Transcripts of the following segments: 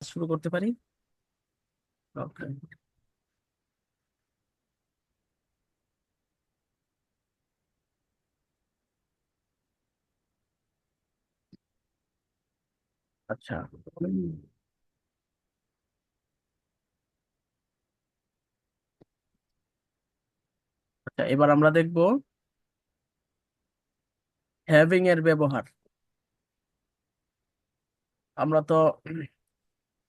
শুরু করতে পারি? আচ্ছা। আচ্ছা এবার আমরা দেখব হ্যাভিং এর ব্যবহার। আমরা তো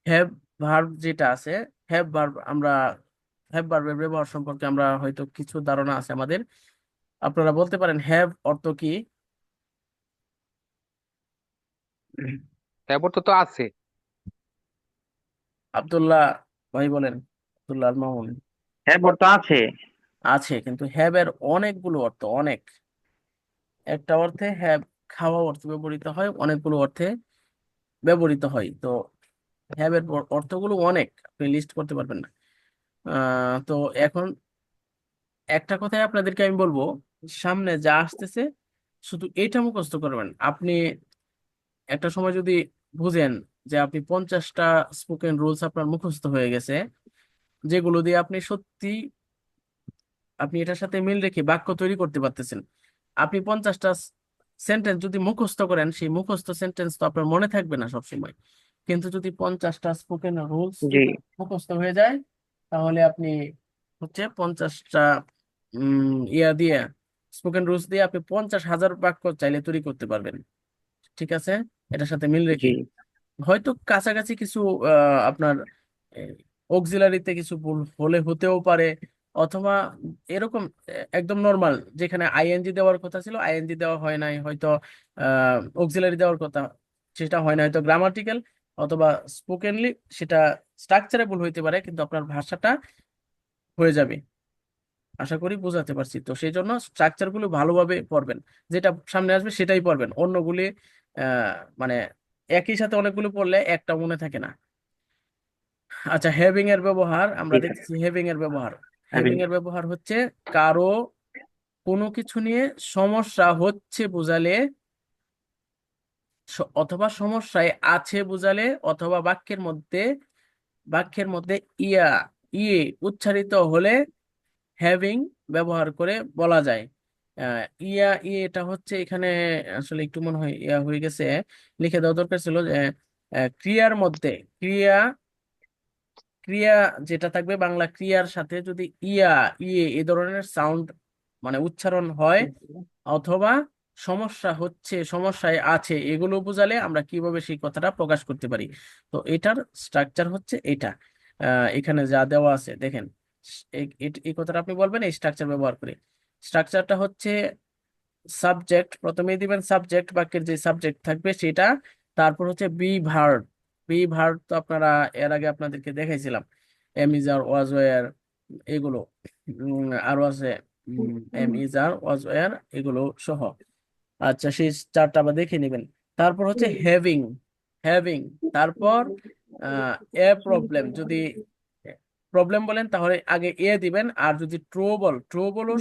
হ্যাভ ভার্ব যেটা আছে হ্যাভ ভার্ব আমরা হ্যাভ ভার্বের ব্যবহার সম্পর্কে আমরা হয়তো কিছু ধারণা আছে আমাদের। আপনারা বলতে পারেন হ্যাভ অর্থ কি? তারপর তো তো আছে। আব্দুল্লাহ ভাই বলেন আব্দুল্লাহ আল মামুন। হ্যাঁ বর্ত আছে। আছে কিন্তু হ্যাভ এর অনেকগুলো অর্থ অনেক। একটা অর্থে হ্যাভ খাওয়া অর্থে ব্যবহৃত হয় অনেকগুলো অর্থে ব্যবহৃত হয়। তো হ্যাভ এর অর্থগুলো অনেক, আপনি লিস্ট করতে পারবেন না। তো এখন একটা কথাই আপনাদেরকে আমি বলব, সামনে যা আসতেছে, শুধু এইটা মুখস্থ করবেন। আপনি একটা সময় যদি বুঝেন যে আপনি পঞ্চাশটা স্পোকেন রুলস আপনার মুখস্থ হয়ে গেছে, যেগুলো দিয়ে আপনি সত্যি আপনি এটার সাথে মিল রেখে বাক্য তৈরি করতে পারতেছেন। আপনি পঞ্চাশটা সেন্টেন্স যদি মুখস্থ করেন, সেই মুখস্থ সেন্টেন্স তো আপনার মনে থাকবে না সবসময়। কিন্তু যদি পঞ্চাশটা স্পোকেন রুলস জি। মুখস্থ হয়ে যায় তাহলে আপনি হচ্ছে পঞ্চাশটা ইয়া দিয়ে স্পোকেন রুলস দিয়ে আপনি পঞ্চাশ হাজার বাক্য চাইলে তৈরি করতে পারবেন। ঠিক আছে? এটার সাথে মিল রেখে। হয়তো কাছাকাছি কিছু আপনার অক্সিলারিতে কিছু ভুল হলে হতেও পারে অথবা এরকম একদম নর্মাল যেখানে আইএনজি দেওয়ার কথা ছিল আইএনজি দেওয়া হয় নাই হয়তো অক্সিলারি দেওয়ার কথা সেটা হয় না হয়তো গ্রামাটিক্যাল অথবা স্পোকেনলি সেটা স্ট্রাকচারে ভুল হইতে পারে কিন্তু আপনার ভাষাটা হয়ে যাবে। আশা করি বোঝাতে পারছি। তো সেই জন্য স্ট্রাকচারগুলো ভালোভাবে পড়বেন। যেটা সামনে আসবে সেটাই পড়বেন। অন্যগুলি আহ, মানে একই সাথে অনেকগুলো পড়লে একটা মনে থাকে না। আচ্ছা হ্যাভিং এর ব্যবহার আমরা দেখছি হ্যাভিং এর ব্যবহার। হ্যাভিং এর ব্যবহার হচ্ছে কারও কোনো কিছু নিয়ে সমস্যা হচ্ছে বোঝালে অথবা সমস্যায় আছে বোঝালে অথবা বাক্যের মধ্যে বাক্যের মধ্যে ইয়া ইয়ে উচ্চারিত হলে হ্যাভিং ব্যবহার করে বলা যায়। ইয়া ইয়ে এটা হচ্ছে এখানে আসলে একটু মনে হয় ইয়া হয়ে গেছে। লিখে দেওয়া দরকার ছিল যে ক্রিয়ার মধ্যে ক্রিয়া ক্রিয়া যেটা থাকবে বাংলা ক্রিয়ার সাথে যদি ইয়া ইয়ে এই ধরনের সাউন্ড মানে উচ্চারণ হয় অথবা সমস্যা হচ্ছে সমস্যায় আছে এগুলো বোঝালে আমরা কীভাবে সেই কথাটা প্রকাশ করতে পারি? তো এটার স্ট্রাকচার হচ্ছে এটা। এখানে যা দেওয়া আছে দেখেন এই কথাটা আপনি বলবেন এই স্ট্রাকচার ব্যবহার করে। স্ট্রাকচারটা হচ্ছে সাবজেক্ট প্রথমেই দিবেন সাবজেক্ট বাক্যের যে সাবজেক্ট থাকবে সেটা তারপর হচ্ছে বি ভার্ব বি ভার্ব তো আপনারা এর আগে আপনাদেরকে দেখাইছিলাম am is are was were এগুলো উম, আরও আছে am is are was were এগুলো সহ। আচ্ছা সেই চারটা আবার দেখে নেবেন। তারপর হচ্ছে হ্যাভিং হ্যাভিং তারপর এ প্রবলেম যদি প্রবলেম বলেন তাহলে আগে এ দিবেন আর যদি ট্রোবল ট্রোবলও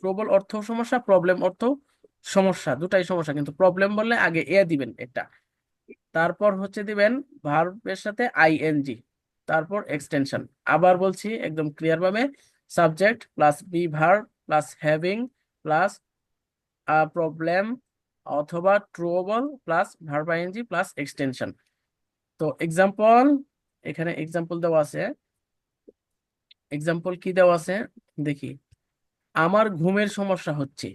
ট্রোবল অর্থ সমস্যা প্রবলেম অর্থ সমস্যা দুটাই সমস্যা কিন্তু প্রবলেম বললে আগে এ দিবেন একটা। তারপর হচ্ছে দিবেন ভার্বের সাথে আইএনজি তারপর এক্সটেনশন আবার বলছি একদম ক্লিয়ার ভাবে subject plus be verb plus having plus problem অথবা trouble plus verb ING plus extension তো এক্সাম্পল এখানে এক্সাম্পল দেওয়া আছে। এক্সাম্পল কি দেওয়া আছে? দেখি। আমার ঘুমের সমস্যা হচ্ছে।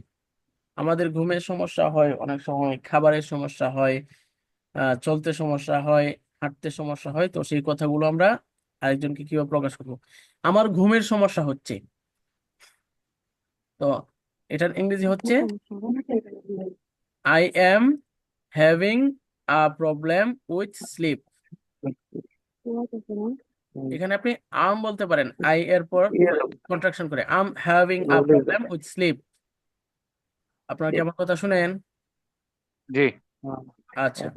আমাদের ঘুমের সমস্যা হয়, অনেক সময় খাবারের সমস্যা হয় চলতে সমস্যা হয়, হাঁটতে সমস্যা হয়। তো সেই কথাগুলো আমরা আরেকজনকে কীভাবে প্রকাশ করব? আমার ঘুমের সমস্যা হচ্ছে। তো এটার ইংরেজি হচ্ছে I am having a problem with sleep এখানে আপনি আম বলতে পারেন। আই এর পর কন্ট্রাকশন করে। I'm having a problem with sleep আপনারা কি আমার কথা শুনেন? জি। আচ্ছা।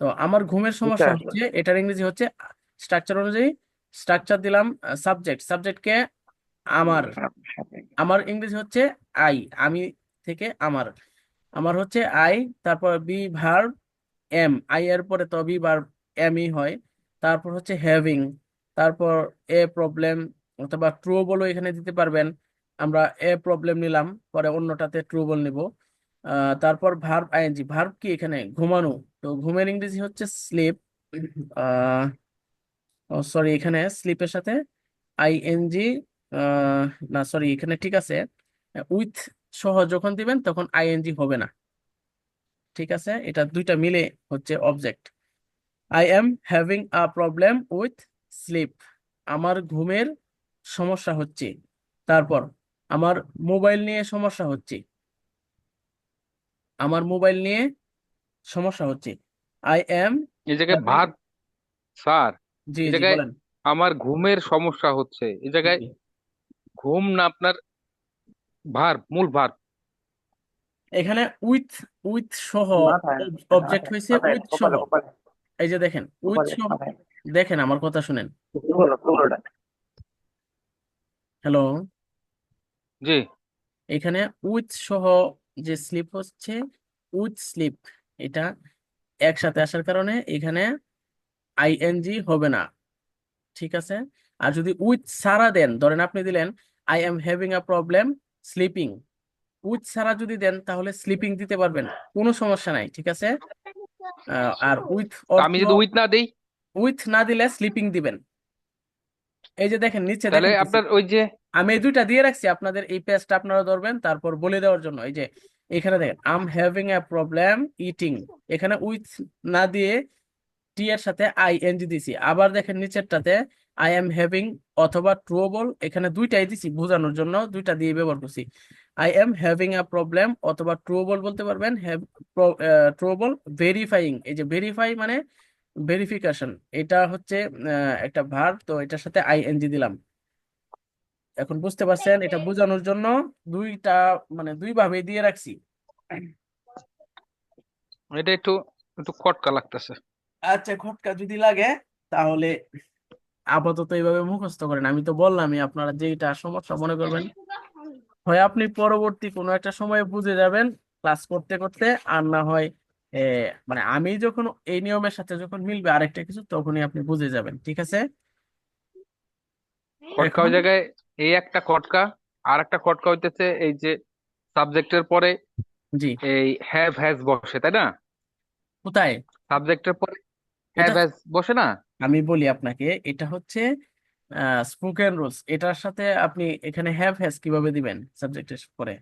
তো আমার ঘুমের সমস্যা হচ্ছে এটার ইংরেজি হচ্ছে স্ট্রাকচার অনুযায়ী স্ট্রাকচার দিলাম সাবজেক্ট সাবজেক্টকে আমার আমার ইংরেজি হচ্ছে আই আমি থেকে আমার। আমার হচ্ছে আই তারপর বি ভার্ব এম আই এর পরে তো বি ভার্ব এমই হয়। তারপর হচ্ছে হ্যাভিং তারপর এ প্রবলেম অথবা ট্রু বলও এখানে দিতে পারবেন। আমরা এ প্রবলেম নিলাম পরে অন্যটাতে ট্রু বল নিব। আহ, তারপর ভার্ব আইএনজি ভার্ব কি এখানে? ঘুমানো। তো ঘুমের ইংরেজি হচ্ছে স্লিপ সরি এখানে স্লিপের সাথে আইএনজি না সরি এখানে ঠিক আছে। উইথ সহ যখন দিবেন তখন আইএনজি হবে না। ঠিক আছে? এটা দুইটা মিলে হচ্ছে object I am having a problem with sleep আমার ঘুমের সমস্যা হচ্ছে। তারপর আমার মোবাইল নিয়ে সমস্যা হচ্ছে। আমার মোবাইল নিয়ে সমস্যা হচ্ছে। আই এম এই জায়গায় ভাত স্যার জি জি বলেন। আমার ঘুমের সমস্যা হচ্ছে। এই জায়গায় ঘুম না আপনার ভার্ব মূল ভার্ব এখানে উইথ উইথ সহ অবজেক্ট হয়েছে উইথ সহ। এই যে দেখেন উইথ সহ দেখেন আমার কথা শুনেন। হ্যালো জি। এখানে উইথ সহ যে স্লিপ হচ্ছে উইথ স্লিপ এটা একসাথে আসার কারণে এখানে আইএনজি হবে না। ঠিক আছে? আর যদি উইথ সারা দেন ধরেন আপনি দিলেন I am having a problem sleeping with সারা যদি দেন তাহলে স্লিপিং দিতে পারবেন। কোনো সমস্যা নাই ঠিক আছে? আর উইথ আমি যদি উইথ না দেই? উইথ না দিলে স্লিপিং দিবেন। এই যে দেখেন নিচে তাহলে আপনার ওই যে আমি এই দুইটা দিয়ে রাখছি আপনাদের এই পেজটা আপনারা ধরবেন তারপর বলে দেওয়ার জন্য। এই যে এখানে দেখেন I'm having a problem eating এখানে উইথ না দিয়ে টি এর সাথে আই এনজি দিছি। আবার দেখেন নিচেরটাতে আই এম হ্যাভিং অথবা ট্রুবল এখানে দুইটাই দিছি বোঝানোর জন্য দুইটা দিয়ে ব্যবহার করছি। I am having a problem অথবা ট্রুবল বলতে পারবেন ট্রুবল ভেরিফাইং এই যে ভেরিফাই মানে ভেরিফিকেশন এটা হচ্ছে একটা ভার্ব তো এটার সাথে আই এনজি দিলাম। এখন বুঝতে পারছেন এটা বোঝানোর জন্য দুইটা মানে দুই ভাবে দিয়ে রাখছি। এটা একটু একটু খটকা লাগতেছে। আচ্ছা খটকা যদি লাগে তাহলে আপাতত এইভাবে মুখস্থ করেন। আমি তো বললামই আপনারা যেটা সমস্যা মনে করবেন। হয় আপনি পরবর্তী কোনো একটা সময়ে বুঝে যাবেন ক্লাস করতে করতে আর না হয় মানে আমি যখন এই নিয়মের সাথে যখন মিলবে আরেকটা কিছু তখনই আপনি বুঝে যাবেন ঠিক আছে? খটকা ওই এখন জায়গায় এই একটা খটকা আর একটা খটকা হইতেছে এই যে সাবজেক্টের পরে জি। এই হ্যাভ হ্যাজ বসে তাই না? কোথায়? সাবজেক্টের পরে হ্যাভ হ্যাজ বসে না? আমি বলি আপনাকে এটা হচ্ছে স্পোকেন রুলস এটার সাথে আপনি এখানে হ্যাভ হ্যাজ কীভাবে দিবেন সাবজেক্টের পরে?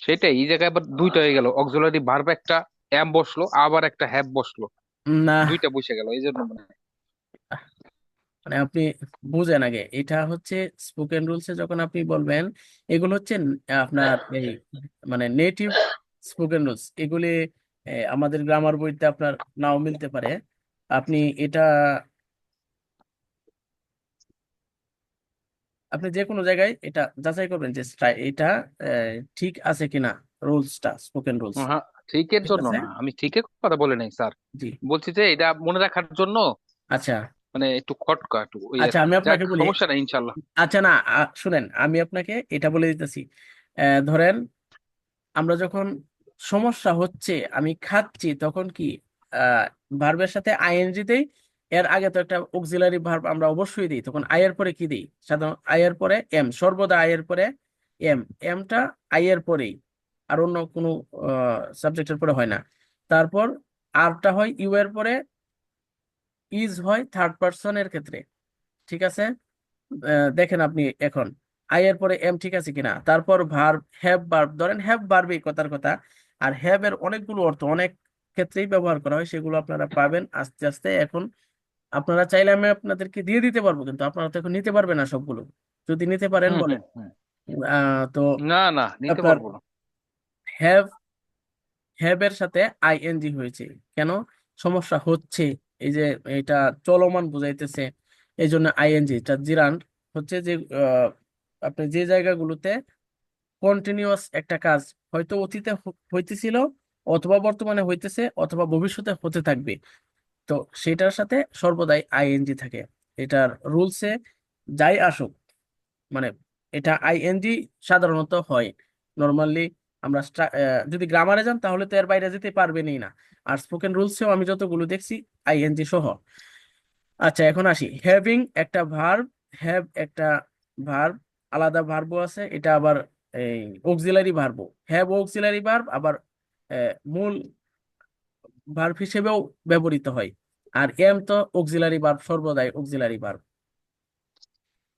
সেটাই এই জায়গায় আবার দুইটা হয়ে গেল। অক্সিলারি ভার্ব একটা অ্যাম বসল আবার একটা হ্যাভ বসল। না। দুইটা বসে গেল এই জন্য মনে মানে আপনি বুঝেন আগে এটা হচ্ছে স্পোকেন রুলসে যখন আপনি বলবেন এগুলো হচ্ছে আপনার এই মানে নেটিভ স্পোকেন রুলস এগুলি আমাদের গ্রামার বইতে আপনার নাও মিলতে পারে। আপনি এটা আপনি যে কোনো জায়গায় এটা যাচাই করবেন যে এটা ঠিক আছে কিনা রুলসটা স্পোকেন রুলস হ্যাঁ ঠিকের ঠিক জন্য না আমি ঠিকের কথা বলে নাই স্যার। জি। বলছি যে এটা মনে রাখার জন্য আচ্ছা। মানে একটু খটকা একটু আচ্ছা আমি আপনাকে বলি। সমস্যা নাই ইনশাল্লাহ আচ্ছা না শুনেন আমি আপনাকে এটা বলে দিতেছি। আহ, ধরেন আমরা যখন সমস্যা হচ্ছে আমি খাচ্ছি তখন কি আহ ভার্বের সাথে আইএনজি দেই, এর আগে তো একটা অক্সিলারি ভার্ব আমরা অবশ্যই দিই, তখন আই এর পরে কি দিই? সাধারণ আই এর পরে এম সর্বদা আই এর পরে এম এমটা আই এর পরেই, আর অন্য কোনো সাবজেক্টের পরে হয় না। তারপর আরটা হয় ইউ এর পরে ইজ হয় থার্ড পার্সনের ক্ষেত্রে, ঠিক আছে? দেখেন আপনি এখন আই এর পরে এম ঠিক আছে কিনা? তারপর ভার্ব হ্যাভ ভার্ব ধরেন হ্যাভ ভার্বই কথার কথা, আর হ্যাভ এর অনেকগুলো অর্থ, অনেক ক্ষেত্রেই ব্যবহার করা হয় সেগুলো আপনারা পাবেন আস্তে আস্তে। এখন আপনারা চাইলে আমি আপনাদেরকে দিয়ে দিতে পারব কিন্তু আপনারা তো এখন নিতে পারবেন না সবগুলো। যদি নিতে পারেন বলেন। তো না না নিতে পারব না। হ্যাভ হ্যাভ এর সাথে আইএনজি হয়েছে। কেন? সমস্যা হচ্ছে এই যে এটা চলমান বুঝাইতেছে এই জন্য আইএনজি এটা জিরান্ড হচ্ছে যে আপনি যে জায়গাগুলোতে কন্টিনিউয়াস একটা কাজ হয়তো অতীতে হইতেছিল অথবা বর্তমানে হইতেছে অথবা ভবিষ্যতে হতে থাকবে। তো সেটার সাথে সর্বদাই আইএনজি থাকে। এটার রুলসে যাই আসুক মানে এটা আইএনজি সাধারণত হয়। নর্মালি আমরা যদি গ্রামারে যান তাহলে তো এর বাইরে যেতে পারবেনই না। আর স্পোকেন রুলসেও আমি যতগুলো দেখছি আইএনজি সহ। আচ্ছা এখন আসি। হ্যাভিং একটা ভার্ব হ্যাভ একটা ভার্ব আলাদা ভার্বও আছে। এটা আবার এই অক্সিলারি ভার্বও হ্যাভ অক্সিলারি ভার্ব আবার মূল ভার্ব হিসেবেও ব্যবহৃত হয়। আর এম তো অক্সিলারি ভার্ব সর্বদাই অক্সিলারি ভার্ব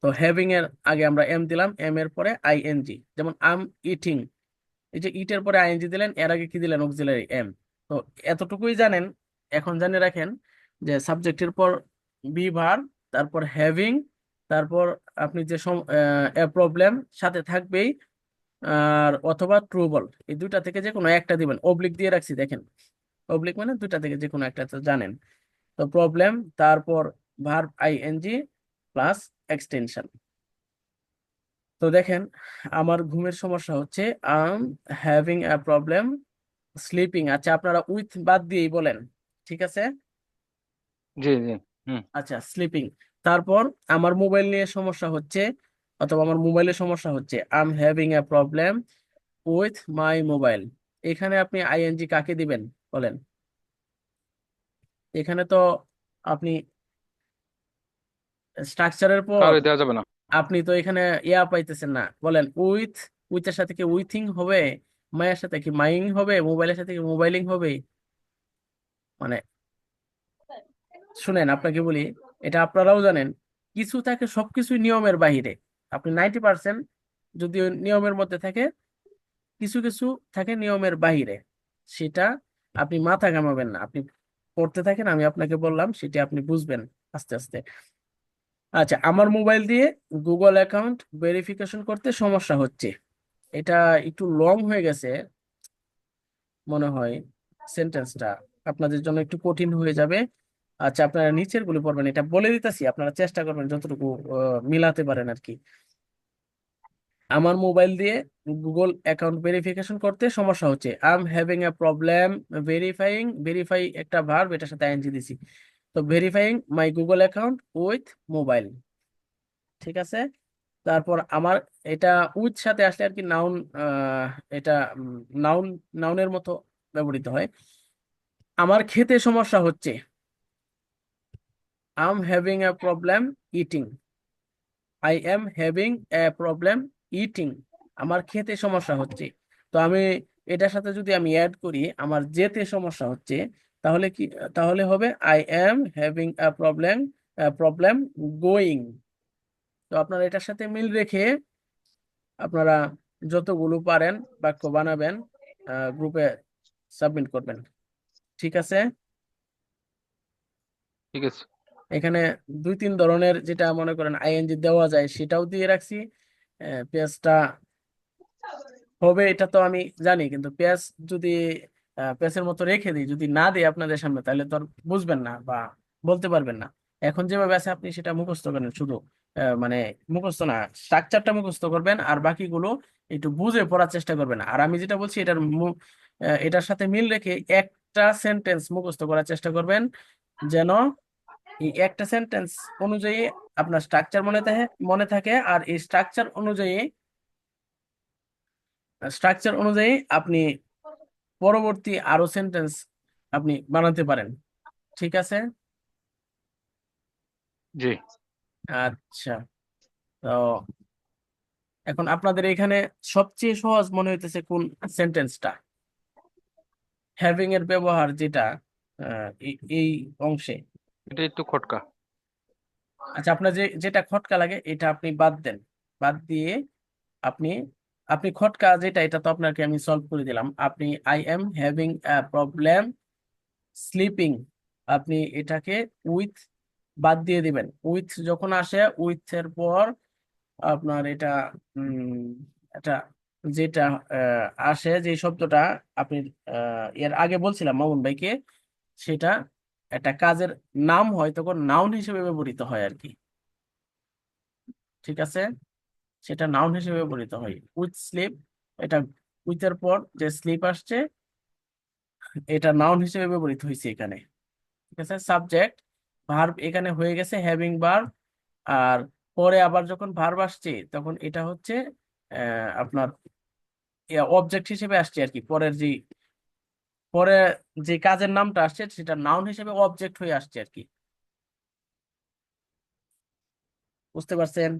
তো হ্যাভিং এর আগে আমরা এম দিলাম এম এর পরে আইএনজি যেমন আম ইটিং এই যে ইটের পরে আইএনজি দিলেন, এর আগে কি দিলেন? অক্সিলারি এম তো এতটুকুই জানেন, এখন জানে রাখেন যে সাবজেক্টের পর বি ভার্ব তারপর হ্যাভিং তারপর আপনি যে প্রবলেম সাথে থাকবেই আর অথবা ট্রুবল এই দুইটা থেকে যে কোনো একটা দিবেন। অবলিক দিয়ে রাখছি দেখেন। অবলিক মানে দুইটা থেকে যে কোনো একটা জানেন। তো প্রবলেম তারপর ভার্ব আইএনজি প্লাস এক্সটেনশন তো দেখেন আমার ঘুমের সমস্যা হচ্ছে I'm having a problem sleeping আচ্ছা আপনারা উইথ বাদ দিয়েই বলেন ঠিক আছে? জি জি হুম। আচ্ছা স্লিপিং তারপর আমার মোবাইল নিয়ে সমস্যা হচ্ছে অথবা আমার মোবাইলের সমস্যা হচ্ছে I'm having a problem with my mobile এখানে আপনি আইএনজি কাকে দিবেন বলেন? এখানে তো আপনি স্ট্রাকচারের পর দেওয়া যাবে না। আপনি তো এখানে ইয়া পাইতেছেন না। বলেন উইথ উইথের সাথে কি উইথিং হবে? মায়ের সাথে কি মাইং হবে? মোবাইলের সাথে কি মোবাইলিং হবে? মানে শুনেন আপনাকে বলি এটা আপনারাও জানেন কিছু থাকে সবকিছুই নিয়মের বাহিরে। আপনি নাইনটি পার্সেন্ট যদি নিয়মের মধ্যে থাকে, কিছু কিছু থাকে নিয়মের বাহিরে। সেটা আপনি মাথা ঘামাবেন না। আপনি পড়তে থাকেন, আমি আপনাকে বললাম, সেটা আপনি বুঝবেন আস্তে আস্তে। আচ্ছা আমার মোবাইল দিয়ে গুগল অ্যাকাউন্ট ভেরিফিকেশন করতে সমস্যা হচ্ছে। এটা একটু লং হয়ে গেছে, মনে হয় সেন্টেন্সটা আপনাদের জন্য একটু কঠিন হয়ে যাবে। আচ্ছা আপনারা নিচেরগুলো পড়বেন, এটা বলে দিতেছি, আপনারা চেষ্টা করবেন যতটুকু মিলাতে পারেন আর কি আমার মোবাইল দিয়ে গুগল অ্যাকাউন্ট ভেরিফিকেশন করতে সমস্যা হচ্ছে। I am having a problem verifying, verify একটা ভার্ব, এটার সাথে আইএনজি দিছি। তো verifying my Google account with mobile. ঠিক আছে? তারপর আমার এটা উইথ সাথে আসলে আর কি নাউন এটা নাউন, নাউনের মতো ব্যবহৃত হয়। আমার খেতে সমস্যা হচ্ছে। Am having a problem eating I am having a problem eating আমার খেতে সমস্যা হচ্ছে। তো আমি এটার সাথে যদি আমি অ্যাড করি, আমার যেতে সমস্যা হচ্ছে, তাহলে কি, তাহলে হবে I am having a problem problem going তো আপনারা এটার সাথে মিল রেখে আপনারা যতগুলো পারেন বাক্য বানাবেন গ্রুপে সাবমিট করবেন। ঠিক আছে? ঠিক আছে। এখানে দুই তিন ধরনের যেটা মনে করেন আইএনজি দেওয়া যায় সেটাও দিয়ে রাখছি। পেঁয়াজটা হবে এটা তো আমি জানি, কিন্তু পেঁয়াজ যদি পেঁয়াজের মতো রেখে দিই, যদি না দিই আপনাদের সামনে, তাহলে তো বুঝবেন না বা বলতে পারবেন না। এখন যেভাবে আছে আপনি সেটা মুখস্থ করেন শুধু মানে মুখস্থ না স্ট্রাকচারটা মুখস্থ করবেন আর বাকিগুলো একটু বুঝে পড়ার চেষ্টা করবেন। আর আমি যেটা বলছি এটার এটার সাথে মিল রেখে একটা সেন্টেন্স মুখস্থ করার চেষ্টা করবেন, যেন এই একটা সেন্টেন্স অনুযায়ী আপনার স্ট্রাকচার মনে থাকে মনে থাকে আর এই স্ট্রাকচার অনুযায়ী স্ট্রাকচার অনুযায়ী আপনি পরবর্তী আরও সেন্টেন্স আপনি বানাতে পারেন। ঠিক আছে? জি। আচ্ছা। তো এখন আপনাদের এখানে সবচেয়ে সহজ মনে হইতেছে কোন সেন্টেন্সটা হ্যাভিং এর ব্যবহার যেটা এই অংশে। এটা একটু খটকা। আচ্ছা আপনার যে, যেটা খটকা লাগে, এটা আপনি বাদ দেন। বাদ দিয়ে আপনি আপনি খটকা যেটা, এটা তো আপনাকে আমি সলভ করে দিলাম। আপনি I am having problem sleeping আপনি এটাকে উইথ বাদ দিয়ে দিবেন। উইথ যখন আসে উইথ এর পর আপনার এটা এটা যেটা আসে, যে শব্দটা আপনি এর আগে বলছিলাম মামুন ভাইকে, সেটা একটা কাজের নাম হয় তখন নাউন হিসেবে ব্যবহৃত হয় আর কি। ঠিক আছে? সেটা নাউন হিসেবে ব্যবহৃত হয়। উইথ স্লিপ এটা উইথের পর যে স্লিপ আসছে, এটা নাউন হিসেবে ব্যবহৃত হয়েছে এখানে। ঠিক আছে? সাবজেক্ট ভার্ব এখানে হয়ে গেছে হ্যাভিং ভার্ব আর পরে আবার যখন ভার্ব আসছে, তখন এটা হচ্ছে আপনার অবজেক্ট হিসেবে আসছে আর কি। পরের যে পরে যে কাজের নামটা আসছে সেটা নাউন হিসেবে অবজেক্ট হয়ে আসছে আর কি। বুঝতে পারছেন?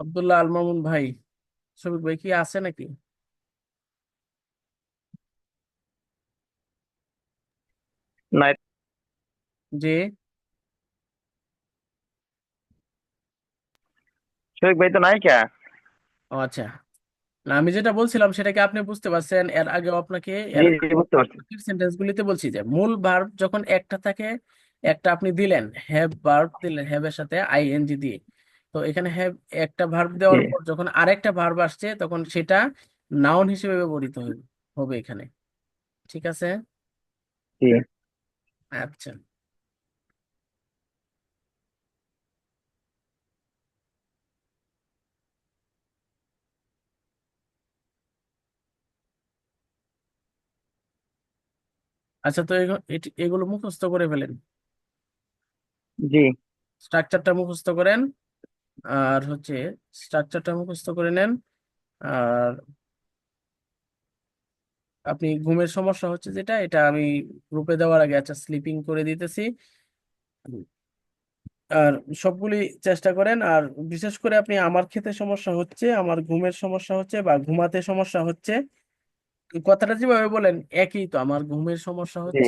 আব্দুল্লাহ আল মামুন ভাই শফিক ভাই কি আছে নাকি? না শফিক ভাই তো নাই কে ও আচ্ছা। না আমি যেটা বলছিলাম সেটাকে আপনি বুঝতে পারছেন এর আগে আপনাকে জি এর জি বুঝতে পারছি। সেন্টেন্স গুলিতে বলছি যে মূল ভার্ব যখন একটা থাকে একটা আপনি দিলেন হ্যাভ ভার্ব দিলেন হ্যাভ এর সাথে আইএনজি দিয়ে। তো এখানে হ্যাভ একটা ভার্ব দেওয়ার পর যখন আরেকটা ভার্ব আসছে তখন সেটা নাউন হিসেবে ব্যবহৃত হবে হবে এখানে। ঠিক আছে? জি। আচ্ছা। আচ্ছা তো এগু- এগুলো মুখস্থ করে ফেলেন। জি। স্ট্রাকচারটা মুখস্থ করেন আর হচ্ছে স্ট্রাকচারটা মুখস্থ করে নেন আর আপনি ঘুমের সমস্যা হচ্ছে যেটা এটা আমি গ্রুপে দেওয়ার আগে আচ্ছা স্লিপিং করে দিতেছি। আর সবগুলি চেষ্টা করেন আর বিশেষ করে আপনি আমার খেতে সমস্যা হচ্ছে আমার ঘুমের সমস্যা হচ্ছে বা ঘুমাতে সমস্যা হচ্ছে কথাটা যেভাবে বলেন একই তো। আমার ঘুমের সমস্যা হচ্ছে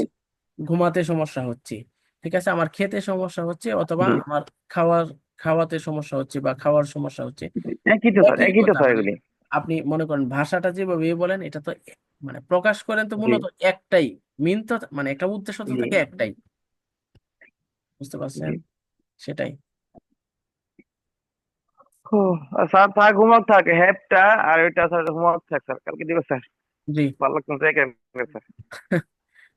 ঘুমাতে সমস্যা হচ্ছে ঠিক আছে? আমার খেতে সমস্যা হচ্ছে অথবা আমার খাওয়ার খাওয়াতে সমস্যা হচ্ছে বা খাওয়ার সমস্যা হচ্ছে। একই তো স্যার একই একই তো কথা। স্যার এগুলি। আপনি মনে করেন ভাষাটা যেভাবে বলেন এটা তো এ- মানে প্রকাশ করেন তো জি। মূলত একটাই মিন তো মানে একটা উদ্দেশ্য তো জি। থাকে একটাই। বুঝতে পারছেন? জি। সেটাই। ও, আর স্যার থাক হোমওয়ার্ক থাক হ্যাপটা আর ওইটা স্যার হোমওয়ার্ক থাক স্যার। কালকে দিবে স্যার। জি। লাগতো একা স্যার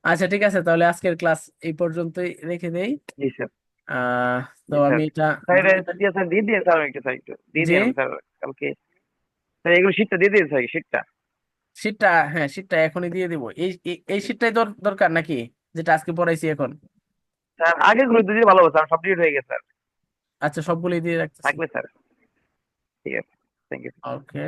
আচ্ছা ঠিক আছে তাহলে আজকের ক্লাস এই পর্যন্তই রেখে দেই। জি স্যার। আহ তো জি আমি এটা স্যার স্যার দিয়ে দিয়ে স্যার একটু স্যার একটু দিয়ে যে দিয়ে স্যার কালকে। স্যার এগুলো শীটটা দিয়ে দিয়ে স্যার শীটটা শীটটা হ্যাঁ শীটটা এখনই দিয়ে দিব। এই এই এই শীটটাই দরকার নাকি যেটা আজকে পড়াইছি এখন? স্যার আগে গুলো দিয়ে ভালো হবে স্যার সব ডিলিট হয়ে গেছে স্যার। আচ্ছা সবগুলোই দিয়ে রাখতেছি। থাকবে স্যার। ঠিক আছে থ্যাংক ইউ ওকে